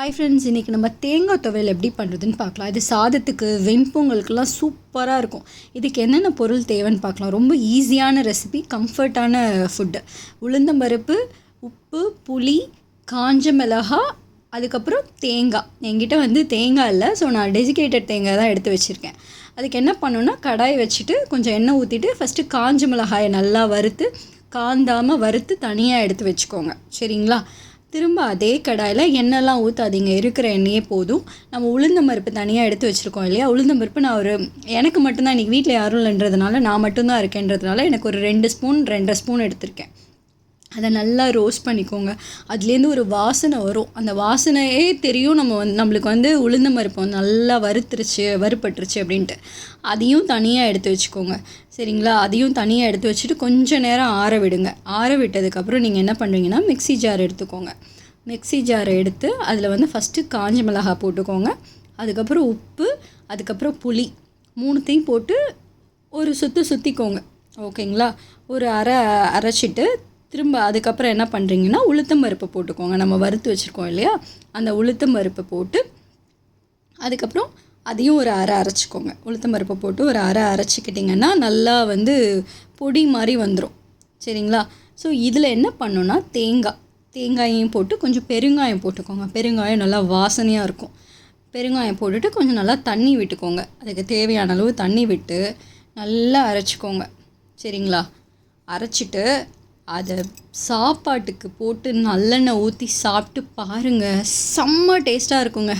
Hi friends இன்றைக்கி நம்ம தேங்காய் துவையல் எப்படி பண்ணுறதுன்னு பார்க்கலாம். இது சாதத்துக்கு வெண்பொங்கலுக்கெல்லாம் சூப்பராக இருக்கும். இதுக்கு என்னென்ன பொருள் தேவைன்னு பார்க்கலாம். ரொம்ப ஈஸியான ரெசிபி கம்ஃபர்ட்டான ஃபுட்டு உளுந்தம்பருப்பு உப்பு புளி காஞ்ச மிளகா அதுக்கப்புறம் தேங்காய். என்கிட்ட வந்து தேங்காய் இல்லை ஸோ நான் டெசிகேட்டட் தேங்காய் தான் எடுத்து வச்சுருக்கேன். அதுக்கு என்ன பண்ணணுன்னா கடாய் வச்சுட்டு கொஞ்சம் எண்ணெய் ஊற்றிட்டு ஃபஸ்ட்டு காஞ்ச மிளகாயை நல்லா வறுத்து காந்தாமல் வறுத்து தனியாக எடுத்து வச்சுக்கோங்க. சரிங்களா? திரும்ப அதே கடாயில் எண்ணெய்லாம் ஊற்றாதீங்க இருக்கிற எண்ணெயே போதும். நம்ம உளுந்தம் பருப்பு தனியாக எடுத்து வச்சுருக்கோம் இல்லையா? உளுந்த பருப்பு நான் ஒரு எனக்கு மட்டும்தான் இன்றைக்கி வீட்டில் யாரும் இல்லைன்றதுனால நான் மட்டும்தான் இருக்கேன்றதுனால எனக்கு ஒரு ரெண்டு ஸ்பூன் ரெண்டரை ஸ்பூன் எடுத்திருக்கேன். அதை நல்லா ரோஸ்ட் பண்ணிக்கோங்க. அதுலேருந்து ஒரு வாசனை வரும். அந்த வாசனையே தெரியும் நம்ம வந்து நம்மளுக்கு வந்து உளுந்த மறுப்போம் நல்லா வறுத்துருச்சு வறுப்பட்டுருச்சு அப்படின்ட்டு. அதையும் தனியாக எடுத்து வச்சுக்கோங்க. சரிங்களா? அதையும் தனியாக எடுத்து வச்சுட்டு கொஞ்சம் நேரம் ஆற விடுங்க. ஆற விட்டதுக்கப்புறம் நீங்கள் என்ன பண்ணுறீங்கன்னா மிக்ஸி ஜார் எடுத்துக்கோங்க. மிக்ஸி ஜாரை எடுத்து அதில் வந்து ஃபஸ்ட்டு காஞ்ச மிளகா போட்டுக்கோங்க. அதுக்கப்புறம் உப்பு அதுக்கப்புறம் புளி. மூணுத்தையும் போட்டு ஒரு சுற்று சுற்றிக்கோங்க ஓகேங்களா? ஒரு அரை அரைச்சிட்டு திரும்ப அதுக்கப்புறம் என்ன பண்ணுறீங்கன்னா உளுத்தம் பருப்பு போட்டுக்கோங்க. நம்ம வறுத்து வச்சுருக்கோம் இல்லையா? அந்த உளுத்தம் பருப்பை போட்டு அதுக்கப்புறம் அதையும் ஒரு அரை அரைச்சிக்கோங்க. உளுத்தம் பருப்பை போட்டு ஒரு அரை அரைச்சிக்கிட்டிங்கன்னா நல்லா வந்து பொடி மாதிரி வந்துடும் சரிங்களா? ஸோ இதில் என்ன பண்ணணுன்னா தேங்காய். தேங்காயையும் போட்டு கொஞ்சம் பெருங்காயம் போட்டுக்கோங்க. பெருங்காயம் நல்லா வாசனையாக இருக்கும். பெருங்காயம் போட்டுட்டு கொஞ்சம் நல்லா தண்ணி விட்டுக்கோங்க. அதுக்கு தேவையான அளவு தண்ணி விட்டு நல்லா அரைச்சிக்கோங்க. சரிங்களா? அரைச்சிட்டு அதை சாப்பாட்டுக்கு போட்டு நல்லெண்ணெய் ஊற்றி சாப்பிட்டு பாருங்கள் செம்ம டேஸ்ட்டாக இருக்குங்க.